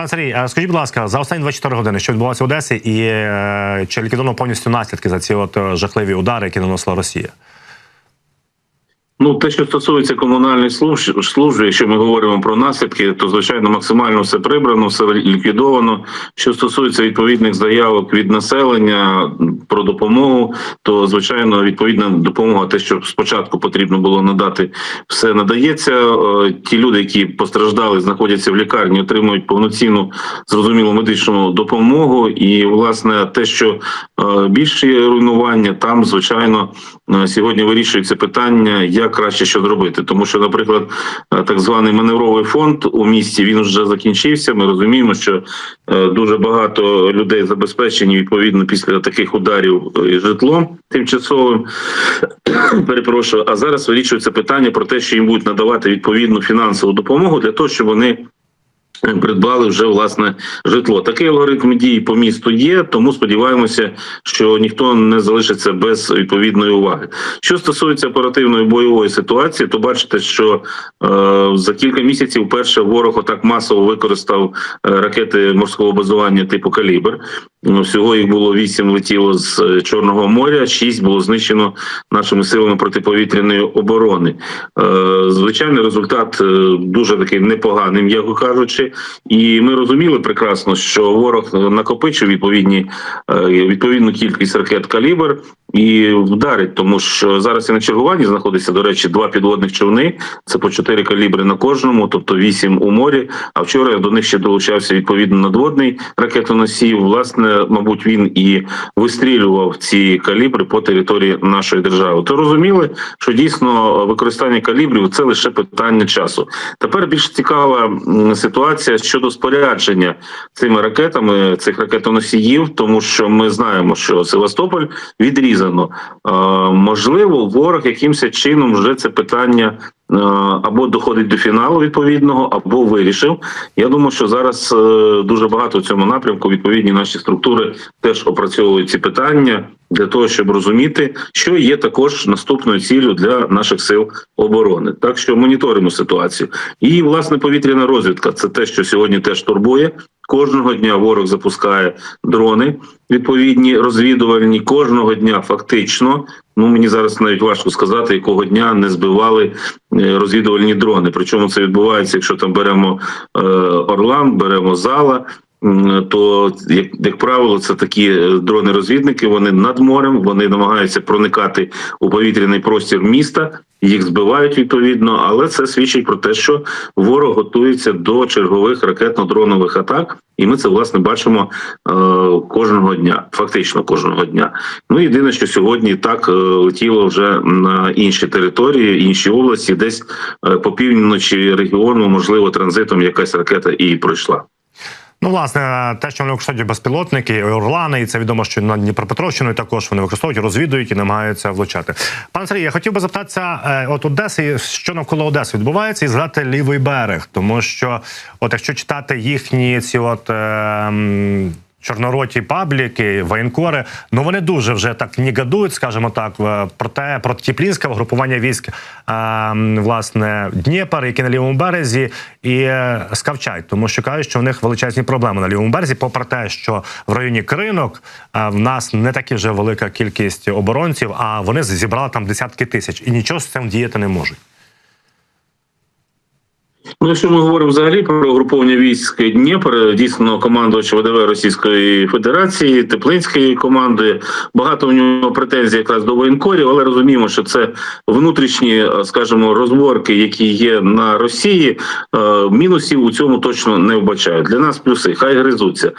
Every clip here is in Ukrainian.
Пане Сергій, скажіть, будь ласка, за останні 24 години, що відбувалося в Одесі, і е, чи ліквідовано повністю наслідки за ці от е, жахливі удари, які наносила Росія? Ну, те, що стосується комунальних служб, служб, якщо ми говоримо про наслідки, то звичайно максимально все прибрано, все ліквідовано. Що стосується відповідних заявок від населення про допомогу, то звичайно відповідна допомога, те, що спочатку потрібно було надати, все надається. Е, Ті люди, які постраждали, знаходяться в лікарні, отримують повноцінну зрозумілу медичну допомогу. І власне те, що е, більші руйнування, там звичайно е, сьогодні вирішується питання, як краще що зробити, тому що, наприклад, е, так званий маневровий фонд у місті він вже закінчився. Ми розуміємо, що е, дуже багато людей забезпечені відповідно після таких ударів е, житлом тимчасовим. Перепрошую, а зараз вирішується питання про те, що їм будуть надавати відповідну фінансову допомогу для того, щоб вони. Придбали вже власне житло. Такий алгоритм дії по місту є, тому сподіваємося, що ніхто не залишиться без відповідної уваги. Що стосується оперативної бойової ситуації, то бачите, що е, за кілька місяців перше ворог отак масово використав е, ракети морського базування типу Калібр. Ну, Всього їх було вісім летіло з е, Чорного моря, шість було знищено нашими силами протиповітряної оборони. Е, звичайно, результат е, дуже такий непоганий, м'яко кажучи, і ми розуміли прекрасно, що ворог накопичив відповідні відповідну кількість ракет калібр і вдарить, тому що зараз і на чергуванні знаходиться, до речі, два підводних човни. Це по чотири калібри на кожному, тобто вісім у морі. А вчора до них ще долучався відповідно надводний ракетоносій. Власне, мабуть, він і вистрілював ці калібри по території нашої держави. То розуміли, що дійсно використання калібрів це лише питання часу. Тепер більш цікава ситуація щодо спорядження цими ракетами цих ракетоносіїв, тому що ми знаємо, що Севастополь відрізано. Можливо, ворог якимось чином вже це питання. Е, Або доходить до фіналу відповідного, або вирішив. Я думаю, що зараз е, дуже багато в цьому напрямку відповідні наші структури теж опрацьовують ці питання для того, щоб розуміти, що є також наступною ціллю для наших сил оборони. Так що моніторимо ситуацію. І власне повітряна розвідка це те, що сьогодні теж турбує. Кожного дня ворог запускає дрони відповідні розвідувальні. Кожного дня фактично. Ну мені зараз навіть важко сказати, якого дня не збивали е, розвідувальні дрони. Причому це відбувається, якщо там беремо е, Орлан, беремо зала. То як, як правило, це такі е, дрони-розвідники. Вони над морем, вони намагаються проникати у повітряний простір міста. Їх збивають відповідно, але це свідчить про те, що ворог готується до чергових ракетно-дронових атак, і ми це власне бачимо е, кожного дня, фактично кожного дня. Ну єдине, що сьогодні так е, летіло вже на інші території, інші області, десь е, по півночі регіону, можливо, транзитом якась ракета і пройшла. Ну, власне, те, що вони використовують безпілотники, і Орлани, і це відомо, що на Дніпропетровщину також вони використовують, розвідують і намагаються влучати. Пане Сергій, я хотів би запитатися, е, от Одеси, що навколо Одеси відбувається, і згадати лівий берег, тому що, от якщо читати їхні ці от. Е, Чорнороті пабліки, воєнкори, ну вони дуже вже так негодують, скажімо так, е, про те, про Тіплінське угрупування військ, е, власне, Дніпр, які на лівому березі, і е, скавчать, тому що кажуть, що в них величезні проблеми на лівому березі, попри те, що в районі Кринок в нас не такі вже велика кількість оборонців, а вони зібрали там десятки тисяч і нічого з цим діяти не можуть. Ну, якщо ми говоримо взагалі про угруповання військ Дніпр, дійсно командувач ВДВ Російської Федерації, Теплинської команди, багато в нього претензій якраз до воєнкорів, але розуміємо, що це внутрішні, скажімо, розборки, які є на Росії. Е, Мінусів у цьому точно не вбачають. Для нас плюси, хай гризуться.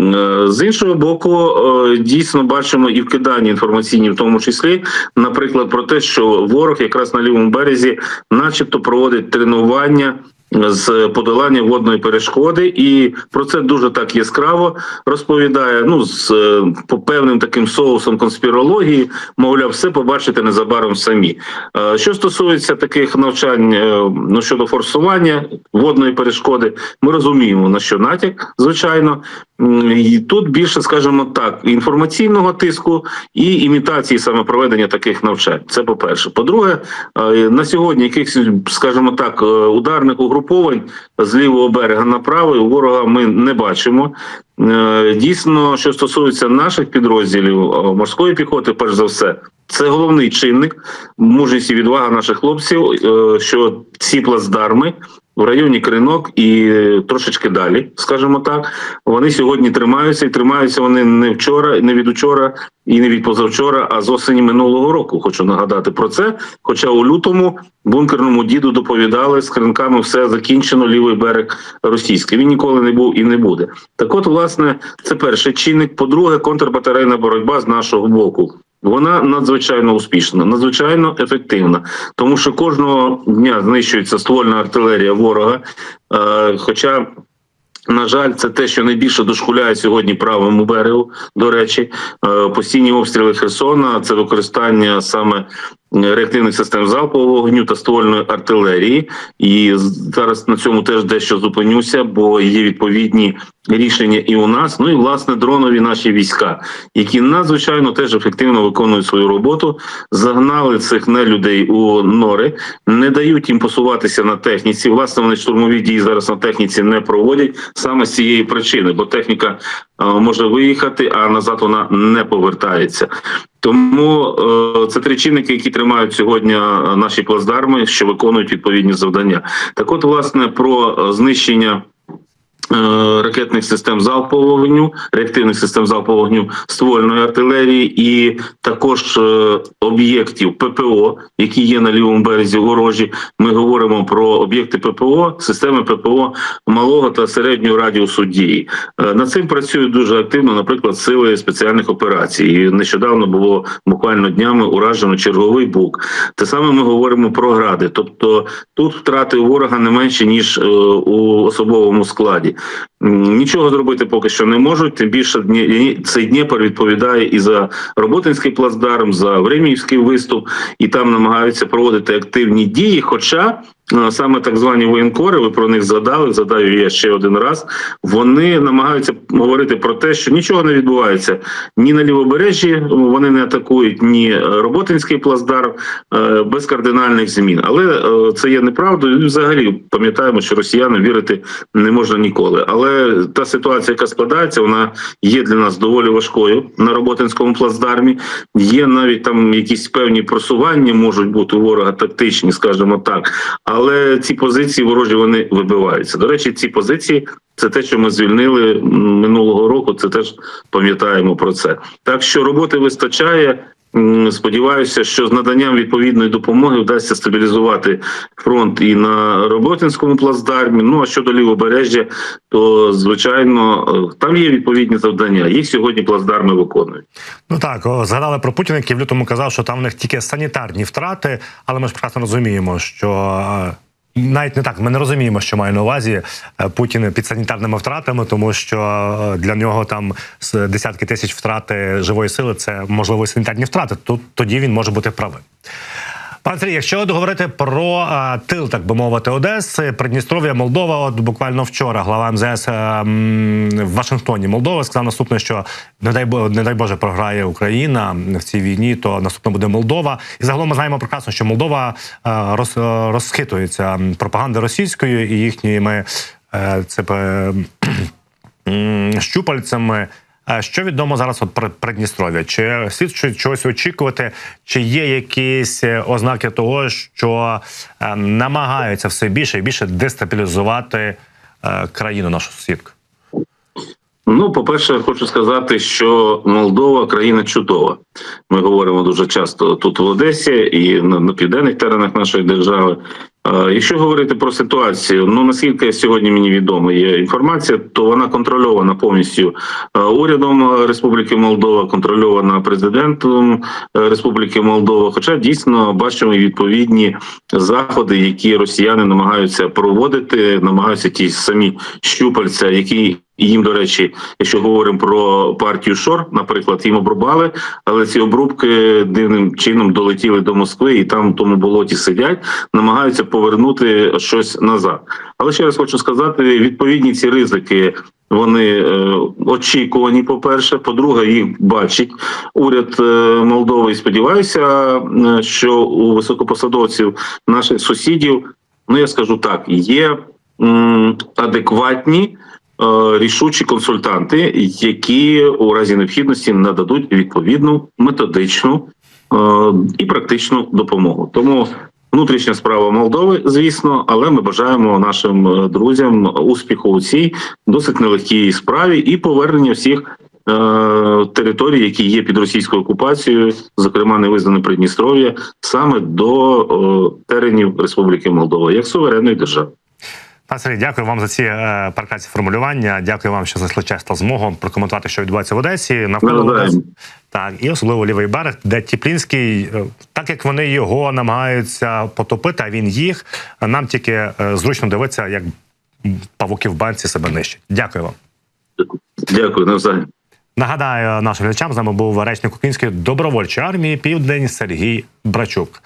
Е, З іншого боку, е, дійсно бачимо і вкидання інформаційні, в тому числі, наприклад, про те, що ворог якраз на лівому березі, начебто, проводить тренування. З подолання водної перешкоди, і про це дуже так яскраво розповідає. Ну з е, по певним таким соусом конспірології, мовляв, все побачите незабаром самі. Е, Що стосується таких навчань е, ну щодо форсування водної перешкоди, ми розуміємо на що натяк, звичайно. І тут більше, скажімо так, інформаційного тиску і імітації саме проведення таких навчань. Це по-перше. По-друге, е, на сьогодні якихось, скажімо так, е, ударних угруповань з лівого берега на правий ворога ми не бачимо. Е, Дійсно, що стосується наших підрозділів морської піхоти, перш за все, це головний чинник мужність і відвага наших хлопців, що ці плацдарми в районі Кринок і трошечки далі, скажімо так, вони сьогодні тримаються, і тримаються вони не вчора, не від учора і не від позавчора, а з осені минулого року. Хочу нагадати про це. Хоча у лютому бункерному діду доповідали з кринками все закінчено, лівий берег російський. Він ніколи не був і не буде. Так, от, власне, це перший чинник. По-друге, контрбатарейна боротьба з нашого боку. Вона надзвичайно успішна, надзвичайно ефективна, тому що кожного дня знищується ствольна артилерія ворога. Е, хоча, на жаль, це те, що найбільше дошкуляє сьогодні правому берегу. До речі, е, постійні обстріли Херсона, це використання саме реактивних систем залпового вогню та ствольної артилерії. І зараз на цьому теж дещо зупинюся, бо є відповідні рішення і у нас. Ну і власне дронові наші війська, які надзвичайно теж ефективно виконують свою роботу, загнали цих нелюдей у нори, не дають їм посуватися на техніці. Власне, вони штурмові дії зараз на техніці не проводять саме з цієї причини, бо техніка е, може виїхати, а назад вона не повертається. Тому е, це три чинники, які тримають сьогодні е, наші плацдарми, що виконують відповідні завдання. Так, от, власне, про е, знищення. Е, Ракетних систем залпового вогню, реактивних систем залпового вогню ствольної артилерії, і також е, об'єктів ППО, які є на лівому березі ворожі. Ми говоримо про об'єкти ППО, системи ППО малого та середнього радіусу дії. Е, Над цим працюють дуже активно, наприклад, сили спеціальних операцій. Нещодавно було буквально днями уражено черговий бук. Те саме ми говоримо про гради. Тобто тут втрати ворога не менші ніж у особовому складі. Нічого зробити поки що не можуть. Тим більше цей Дніпро відповідає і за Роботинський плацдарм, за Времівський виступ, і там намагаються проводити активні дії. Хоча саме так звані воєнкори, ви про них згадали, згадаю я ще один раз. Вони намагаються говорити про те, що нічого не відбувається ні на лівобережжі. Вони не атакують ні е, Роботинський плацдарм е, без кардинальних змін. Але е, це є неправдою. І Взагалі пам'ятаємо, що росіянам вірити не можна ніколи. Але та ситуація, яка складається, вона є для нас доволі важкою на Роботинському плацдармі. Є навіть там якісь певні просування можуть бути ворога тактичні, скажімо так. Але ці позиції ворожі вони вибиваються. До речі, ці позиції. Це те, що ми звільнили минулого року. Це теж пам'ятаємо про це. Так що роботи вистачає. Сподіваюся, що з наданням відповідної допомоги вдасться стабілізувати фронт і на Роботинському плацдармі. Ну а щодо лівобережжя, то звичайно е, там є відповідні завдання. Їх сьогодні плацдарми виконують. Ну так, згадали про Путіна, який в лютому казав, що там в них тільки санітарні втрати, але ми ж прекрасно розуміємо, що. Навіть не так, ми не розуміємо, що має на увазі е, Путін під санітарними втратами, тому що е, для нього там десятки тисяч втрати живої сили це можливо санітарні втрати. Тут тоді він може бути правим. Пан Сергій, якщо от говорити про а, тил, так би мовити, Одеси, Придністров'я, Молдова, от буквально вчора глава МЗС а, м, в Вашингтоні Молдова сказав наступне, що не дай не дай Боже програє Україна в цій війні, то наступне буде Молдова. І загалом ми знаємо прекрасно, що Молдова а, роз, розхитується пропагандою російською і їхніми е, це е, щупальцями. Що відомо зараз от про Придністров'я? Чи слід чогось очікувати? Чи є якісь е, ознаки того, що е, намагаються все більше і більше дестабілізувати е, країну нашу сусідку? Ну, по-перше, хочу сказати, що Молдова країна чудова. Ми говоримо дуже часто тут в Одесі і на південних теренах нашої держави. Е, Якщо говорити про ситуацію, ну наскільки сьогодні мені відомо є інформація, то вона контрольована повністю е, урядом Республіки Молдова, контрольована президентом е, Республіки Молдова. Хоча дійсно бачимо відповідні заходи, які росіяни намагаються проводити, намагаються ті самі щупальця, які їм, до речі, якщо говоримо про партію Шор, наприклад, їм обрубали, але ці обрубки дивним чином долетіли до Москви і там в тому болоті сидять, намагаються повернути щось назад. Але ще раз хочу сказати: відповідні ці ризики Вони е, очікувані, по-перше. По-друге, їх бачить уряд е, Молдови. І сподіваюся, е, що у високопосадовців наших сусідів, ну я скажу так, є адекватні. Е, Рішучі консультанти, які у разі необхідності нададуть відповідну методичну е, і практичну допомогу. Тому внутрішня справа Молдови, звісно, але ми бажаємо нашим е, друзям успіху у цій досить нелегкій справі і повернення всіх територій, які є під російською окупацією, зокрема невизнане Придністров'я, саме до теренів Республіки Молдова як суверенної держави. Пане Сергій, дякую вам за ці е, прекрасні формулювання. Дякую вам, що знайшли час та змогу прокоментувати, що відбувається в Одесі. Навколо. Так, і особливо лівий берег, де Тіплінський, е, так як вони його намагаються потопити, а він їх. Нам тільки е, зручно дивитися, як павуки в банці себе нищать. Дякую вам. Дякую, навзаєм. Нагадаю нашим глядачам, з нами був речник Української добровольчої армії Південь Сергій Брачук.